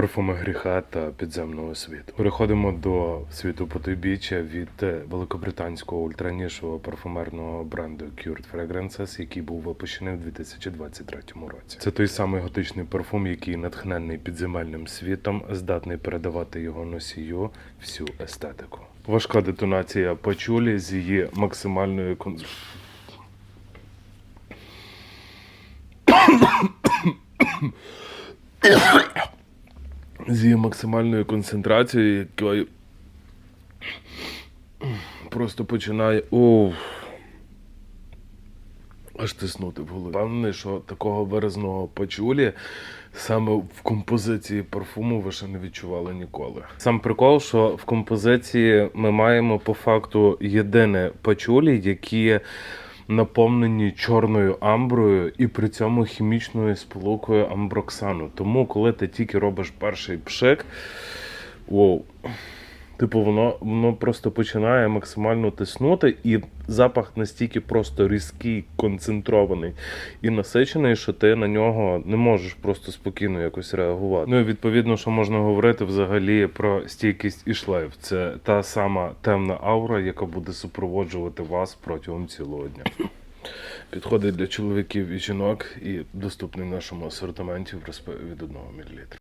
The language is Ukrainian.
Парфуми гріха та підземного світу. Переходимо до світу потойбіччя від е, великобританського ультранішого парфумерного бренду Cured Fragrances, який був випущений у 2023 році. Це той самий готичний парфум, який натхнений підземельним світом, здатний передавати його носію всю естетику. Важка детонація пачулі з її максимальною конц... з максимальною концентрацією, якою просто починає. Оу. Аж тиснути в голові. Впевнений, що такого виразного пачулі саме в композиції парфуму ви ще не відчували ніколи. Сам прикол, що в композиції ми маємо по факту єдине пачулі, які наповнені чорною амброю і при цьому хімічною сполукою амброксану. Тому, коли ти тільки робиш перший пшик, воу. Типу, воно, воно просто починає максимально тиснути, і запах настільки просто різкий, концентрований і насичений, що ти на нього не можеш просто спокійно якось реагувати. Ну і відповідно, що можна говорити взагалі про стійкість і шлейф. Це та сама темна аура, яка буде супроводжувати вас протягом цілого дня. Підходить для чоловіків і жінок і доступний в нашому асортименті в розпиві від 1 мл.